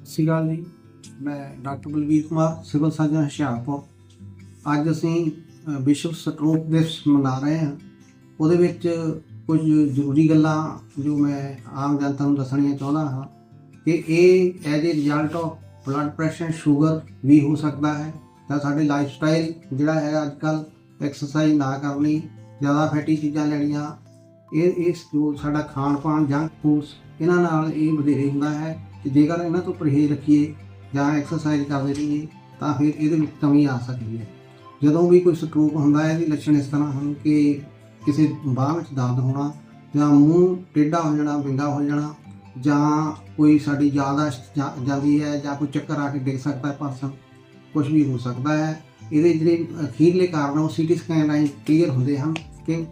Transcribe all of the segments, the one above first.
ਸਤਿ ਸ਼੍ਰੀ ਅਕਾਲ ਜੀ। ਮੈਂ doctor Balvir Kumar, civil surgeon Hoshiarpur. ਅੱਜ ਅਸੀਂ ਵਿਸ਼ਵ ਸਟਰੋਕ ਦਿਵਸ ਮਨਾ ਰਹੇ ਹਾਂ। ਉਹਦੇ ਵਿੱਚ ਕੁਝ ਜ਼ਰੂਰੀ ਗੱਲਾਂ ਜੋ ਮੈਂ ਆਮ ਜਨਤਾ ਨੂੰ ਦੱਸਣੀਆਂ ਚਾਹੁੰਦਾ ਹਾਂ ਕਿ ਇਹ as a result of blood pressure sugar ਵੀ ਹੋ ਸਕਦਾ ਹੈ। ਤਾਂ ਸਾਡੇ ਲਾਈਫ ਸਟਾਈਲ ਜਿਹੜਾ ਹੈ ਅੱਜ ਕੱਲ ਐਕਸਰਸਾਈਜ਼ ਨਾ ਕਰਨੀ ਜ਼ਿਆਦਾ ਫੈਟੀ ਚੀਜ਼ਾਂ ਲੈਣੀਆਂ, ਇਹ, ਇਸ ਜੋ ਸਾਡਾ ਖਾਣ ਪਾਣ ਜੰਕ ਫੂਡਸ ਇਹਨਾਂ ਨਾਲ ਇਹ ਵਧੇਰੇ ਹੁੰਦਾ ਹੈ। ਕਿ ਜੇਕਰ ਇਹਨਾਂ ਤੋਂ ਪਰਹੇਜ਼ ਰੱਖੀਏ ਜਾਂ ਐਕਸਰਸਾਈਜ਼ ਕਰਦੇ ਰਹੀਏ ਤਾਂ ਫਿਰ ਇਹਦੇ ਵਿੱਚ ਕਮੀ ਆ ਸਕਦੀ ਹੈ। ਜਦੋਂ ਵੀ ਕੋਈ ਸਟ੍ਰੋਕ ਹੁੰਦਾ ਹੈ, ਇਹਦੇ ਲੱਛਣ ਇਸ ਤਰ੍ਹਾਂ ਹਨ ਕਿ ਕਿਸੇ ਬਾਹ ਵਿੱਚ ਦਰਦ ਹੋਣਾ ਜਾਂ ਮੂੰਹ ਟੇਢਾ ਹੋ ਜਾਣਾ ਵਿੰਗਾ ਹੋ ਜਾਣਾ ਜਾਂ ਕੋਈ ਸਾਡੀ ਯਾਦਾਸ਼ਤ ਜਾ- ਜਾਂਦੀ ਹੈ ਜਾਂ ਕੋਈ ਚੱਕਰ ਆ ਕੇ ਡਿੱਗ ਸਕਦਾ ਹੈ ਪਰਸਨ ਕੁਝ ਵੀ ਹੋ ਸਕਦਾ ਹੈ, ਇਹਦੇ ਜਿਹੜੇ ਅਖੀਰਲੇ ਕਾਰਨ ਆ, ਉਹ ਸੀਟੀ ਸਕੈਨ ਰਾਹੀਂ ਕਲੀਅਰ ਹੁੰਦੇ ਹਨ ਕਿ,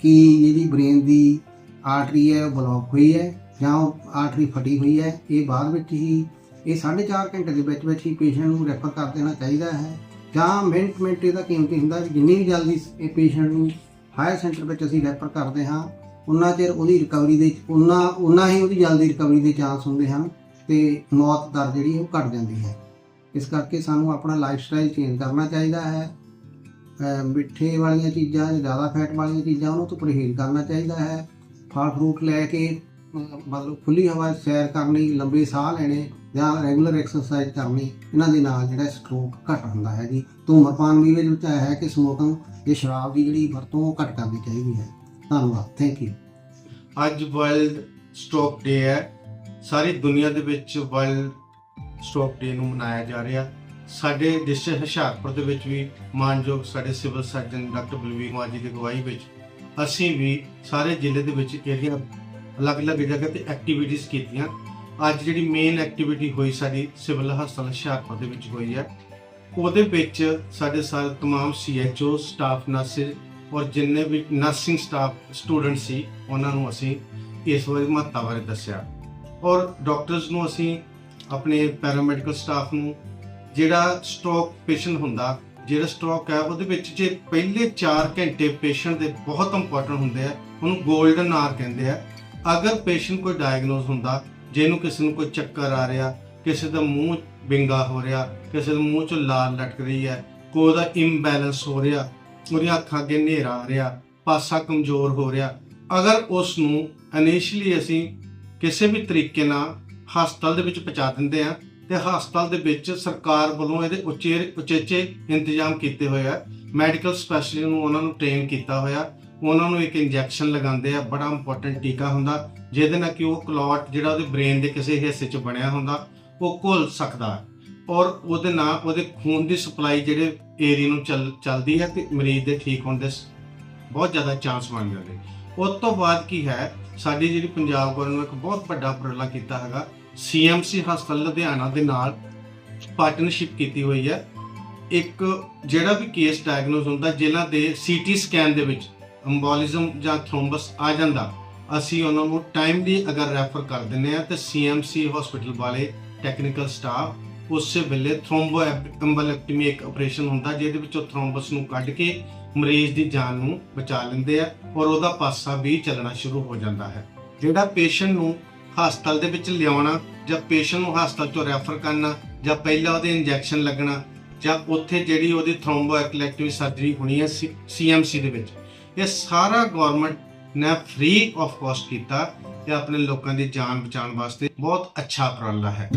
ਕੀ ਜਿਹੜੀ ਬ੍ਰੇਨ ਦੀ ਆਰਟਰੀ ਹੈ, ਉਹ ਬਲੌਕ ਹੋਈ ਹੈ। ਜਾਂ ਉਹ ਆਰਟਰੀ ਫਟੀ ਹੋਈ ਹੈ, ਇਹ ਬਾਅਦ ਵਿੱਚ ਹੀ ਇਹ 4.5 ਘੰਟੇ ਦੇ ਵਿੱਚ ਵਿੱਚ ਹੀ ਪੇਸ਼ੈਂਟ ਨੂੰ ਰੈਫਰ ਕਰ ਦੇਣਾ ਚਾਹੀਦਾ ਹੈ। ਜਾਂ ਮਿੰਟ ਮਿੰਟ ਇਹਦਾ ਕੀਮਤੀ ਹੁੰਦਾ ਜਿੰਨੀ ਵੀ ਜਲਦੀ ਇਹ ਪੇਸ਼ੈਂਟ ਨੂੰ ਹਾਇਰ ਸੈਂਟਰ ਵਿੱਚ ਅਸੀਂ ਰੈਫਰ ਕਰਦੇ ਹਾਂ, ਉਨਾ ਚਿਰ ਉਹਦੀ ਰਿਕਵਰੀ ਦੇ ਉਨਾ ਉਨਾ ਹੀ ਉਹਦੀ ਜਲਦੀ ਰਿਕਵਰੀ ਦੇ ਚਾਂਸ ਹੁੰਦੇ ਹਨ ਤੇ ਮੌਤ ਦਰ ਜਿਹੜੀ ਉਹ ਘਟ ਜਾਂਦੀ ਹੈ। ਇਸ ਕਰਕੇ ਸਾਨੂੰ ਆਪਣਾ ਲਾਈਫ ਸਟਾਈਲ ਚੇਂਜ ਕਰਨਾ ਚਾਹੀਦਾ ਹੈ। ਮਿੱਠੇ ਵਾਲੀਆਂ ਚੀਜ਼ਾਂ, ਜ਼ਿਆਦਾ ਫੈਟ ਵਾਲੀਆਂ ਚੀਜ਼ਾਂ, ਉਹਨਾਂ ਤੋਂ ਪਰਹੇਜ਼ ਕਰਨਾ ਚਾਹੀਦਾ ਹੈ। ਫਲ ਫਰੂਟ ਲੈ ਕੇ ਮਤਲਬ ਖੁੱਲੀ ਹਵਾ ਸੈਰ ਕਰਨੀ, ਲੰਬੇ ਸਾਹ ਲੈਣੇ ਜਾਂ ਰੈਗੂਲਰ ਐਕਸਰਸਾਈਜ਼ ਕਰਨੀ, ਇਹਨਾਂ ਦੇ ਨਾਲ ਜਿਹੜਾ ਸਟ੍ਰੋਕ ਘੱਟ ਹੁੰਦਾ ਹੈ ਜੀ। ਧੂਮਰਪਾਨ ਵੀ ਵਿੱਚ ਹੈ ਕਿ ਸਮੋਕਿੰਗ ਇਹ ਸ਼ਰਾਬ ਦੀ ਜਿਹੜੀ ਵਰਤੋਂ ਉਹ ਘੱਟ ਕਰਨੀ ਚਾਹੀਦੀ ਹੈ। ਧੰਨਵਾਦ ਥੈਂਕ ਯੂ ਅੱਜ ਵਰਲਡ ਸਟ੍ਰੋਕ ਡੇ ਹੈ। ਸਾਰੀ ਦੁਨੀਆ ਦੇ ਵਿੱਚ ਵਰਲਡ ਸਟ੍ਰੋਕ ਡੇ ਨੂੰ ਮਨਾਇਆ ਜਾ ਰਿਹਾ। ਸਾਡੇ ਡਿਸਟ੍ਰਿਕਟ ਹੁਸ਼ਿਆਰਪੁਰ ਦੇ ਵਿੱਚ ਵੀ ਮਾਨਯੋਗ ਸਾਡੇ civil surgeon doctor Balvir Kumar ji ਦੀ ਅਗਵਾਈ ਵਿੱਚ ਅਸੀਂ ਵੀ ਸਾਰੇ ਜ਼ਿਲ੍ਹੇ ਦੇ ਵਿੱਚ ਜਿਹੜੀਆਂ ਅਲੱਗ-ਅਲੱਗ ਜਗ੍ਹਾ ਤੇ ਐਕਟੀਵਿਟੀਆਂ ਕੀਤੀਆਂ। ਅੱਜ ਜਿਹੜੀ ਮੇਨ ਐਕਟੀਵਿਟੀ ਹੋਈ ਸਾਡੀ ਸਿਵਲ ਹਸਪਤਾਲ ਹੁਸ਼ਿਆਰਪੁਰ ਦੇ ਵਿੱਚ ਹੋਈ ਹੈ ਉਹਦੇ ਵਿੱਚ ਸਾਡੇ ਸਾਰੇ तमाम ਸੀਐਚਓ ਸਟਾਫ ਨਰਸ ਔਰ ਜਿੰਨੇ ਵੀ ਨਰਸਿੰਗ ਸਟਾਫ ਸਟੂਡੈਂਟ ਸੀ, ਉਹਨਾਂ ਨੂੰ ਅਸੀਂ ਇਸ ਵਾਰ ਮਹੱਤਤਾ ਬਾਰੇ ਦੱਸਿਆ। ਔਰ ਡਾਕਟਰਸ ਨੂੰ ਅਸੀਂ ਆਪਣੇ ਪੈਰਾਮੈਡੀਕਲ ਸਟਾਫ ਨੂੰ ਜਿਹੜਾ ਸਟ੍ਰੋਕ ਪੇਸ਼ੈਂਟ ਹੁੰਦਾ, ਜਿਹੜਾ ਸਟ੍ਰੋਕ ਹੈ, ਉਹਦੇ ਵਿੱਚ ਜੇ ਪਹਿਲੇ 4 ਘੰਟੇ ਪੇਸ਼ੈਂਟ ਦੇ ਬਹੁਤ ਇੰਪੋਰਟੈਂਟ ਹੁੰਦੇ ਆ, ਉਹਨੂੰ ਗੋਲਡਨ ਆਰ ਕਹਿੰਦੇ ਆ। ਅਗਰ ਪੇਸ਼ੈਂਟ ਕੋਈ ਡਾਇਗਨੋਸ ਹੁੰਦਾ, ਜਿਹਨੂੰ ਕਿਸੇ ਨੂੰ ਕੋਈ ਚੱਕਰ ਆ ਰਿਹਾ, ਕਿਸੇ ਦਾ ਮੂੰਹ ਬਿੰਗਾ ਹੋ ਰਿਹਾ, ਕਿਸੇ ਦੇ ਮੂੰਹ ਚੋਂ ਲਾਲ ਲਟਕ ਰਹੀ ਹੈ, ਕੋਈ ਉਹਦਾ ਇੰਬੈਲੈਂਸ ਹੋ ਰਿਹਾ, ਉਹਦੀਆਂ ਅੱਖਾਂ ਅੱਗੇ ਹਨੇਰਾ ਆ ਰਿਹਾ, ਪਾਸਾ ਕਮਜ਼ੋਰ ਹੋ ਰਿਹਾ, ਅਗਰ ਉਸ ਨੂੰ ਇਨੀਸ਼ੀਅਲੀ ਅਸੀਂ ਕਿਸੇ ਵੀ ਤਰੀਕੇ ਨਾਲ ਹਸਪਤਾਲ ਦੇ ਵਿੱਚ ਪਹੁੰਚਾ ਦਿੰਦੇ ਆ ਤੇ ਹਸਪਤਾਲ ਦੇ ਵਿੱਚ ਸਰਕਾਰ ਵੱਲੋਂ ਇਹਦੇ ਉੱਚੇ ਉਚੇਚੇ ਇੰਤਜ਼ਾਮ ਕੀਤੇ ਹੋਏ ਆ। ਮੈਡੀਕਲ ਸਪੈਸ਼ਲਿਸਟ ਨੂੰ ਉਹਨਾਂ ਨੂੰ ਟ੍ਰੇਨ ਕੀਤਾ ਹੋਇਆ ਉਹਨਾਂ ਨੂੰ ਇੱਕ ਇੰਜੈਕਸ਼ਨ ਲਗਾਉਂਦੇ ਆ, ਬੜਾ ਇੰਪੋਰਟੈਂਟ ਟੀਕਾ ਹੁੰਦਾ, ਜਿਹਦੇ ਨਾਲ ਕਿ ਉਹ ਕਲੌਟ ਜਿਹੜਾ ਉਹਦੇ ਬ੍ਰੇਨ ਦੇ ਕਿਸੇ ਹਿੱਸੇ 'ਚ ਬਣਿਆ ਹੁੰਦਾ, ਉਹ ਘੁਲ ਸਕਦਾ ਔਰ ਉਹਦੇ ਨਾਲ ਉਹਦੇ ਖੂਨ ਦੀ ਸਪਲਾਈ ਜਿਹੜੇ ਏਰੀਆ ਨੂੰ ਚੱਲ, ਚੱਲਦੀ ਹੈ ਤੇ ਮਰੀਜ਼ ਦੇ ਠੀਕ ਹੋਣ ਦੇ ਬਹੁਤ ਜ਼ਿਆਦਾ ਚਾਂਸ ਬਣ ਜਾਂਦੇ ਉਸ ਤੋਂ ਬਾਅਦ ਕੀ ਹੈ, ਸਾਡੀ ਜਿਹੜੀ ਪੰਜਾਬ ਗਵਰਨਮੈਂਟ ਨੇ ਇੱਕ ਬਹੁਤ ਵੱਡਾ ਉਪਰਾਲਾ ਕੀਤਾ ਹੈਗਾ ਸੀਐਮਸੀ ਹਸਪਤਾਲ ਲੁਧਿਆਣਾ ਦੇ ਨਾਲ ਪਾਰਟਨਰਸ਼ਿਪ ਕੀਤੀ ਹੋਈ ਹੈ। ਇੱਕ ਜਿਹੜਾ ਵੀ ਕੇਸ ਡਾਇਗਨੋਸ ਹੁੰਦਾ ਜਿਨ੍ਹਾਂ ਦੇ ਸੀਟੀ ਸਕੈਨ ਦੇ ਵਿੱਚ ਐਮਬੋਲਿਜ਼ਮ ਜਾਂ ਥ੍ਰੋਮਬਸ ਆ ਜਾਂਦਾ। ਅਸੀਂ ਉਹਨਾਂ ਨੂੰ ਟਾਈਮਲੀ ਅਗਰ ਰੈਫਰ ਕਰ ਦਿੰਦੇ ਆ ਤੇ ਸੀਐਮਸੀ ਹਸਪੀਟਲ ਵਾਲੇ ਟੈਕਨੀਕਲ ਸਟਾਫ ਉਸੇ ਵੇਲੇ ਥ੍ਰੋਮਬੋ ਐਮਬੋਲੈਕਟਮੀ ਇੱਕ ਆਪਰੇਸ਼ਨ ਹੁੰਦਾ ਜਿਹਦੇ ਵਿੱਚੋਂ ਥ੍ਰੋਮਬਸ ਨੂੰ ਕੱਢ ਕੇ ਮਰੀਜ਼ ਦੀ ਜਾਨ ਨੂੰ ਬਚਾ ਲੈਂਦੇ ਆ ਔਰ ਉਹਦਾ ਪਾਸਾ ਵੀ ਚੱਲਣਾ ਸ਼ੁਰੂ ਹੋ ਜਾਂਦਾ ਹੈ। ਜਿਹੜਾ ਪੇਸ਼ੈਂਟ ਨੂੰ ਹਸਪਤਾਲ ਦੇ ਵਿੱਚ ਲਿਆਉਣਾ ਜਾਂ ਪੇਸ਼ੈਂਟ ਨੂੰ ਹਸਪਤਾਲ ਤੋਂ ਰੈਫਰ ਕਰਨਾ ਜਾਂ ਪਹਿਲਾਂ ਉਹਦੇ ਇੰਜੈਕਸ਼ਨ ਲੱਗਣਾ ਜਾਂ ਉੱਥੇ ਜਿਹੜੀ ਉਹਦੀ ਥ੍ਰੋਮਬੋਐਕਲੈਕਟਿਵ ਸਰਜਰੀ ਹੋਣੀ ਹੈ ਸੀਐਮਸੀ ਦੇ ਵਿੱਚ ਇਹ ਸਾਰਾ ਗਵਰਨਮੈਂਟ ਨੇ ਫ੍ਰੀ ਆਫ ਕਾਸਟ ਕੀਤਾ ਤੇ ਆਪਣੇ ਲੋਕਾਂ ਦੀ ਜਾਨ ਬਚਾਉਣ ਵਾਸਤੇ ਬਹੁਤ ਅੱਛਾ ਉਪਰਾਲਾ ਹੈ।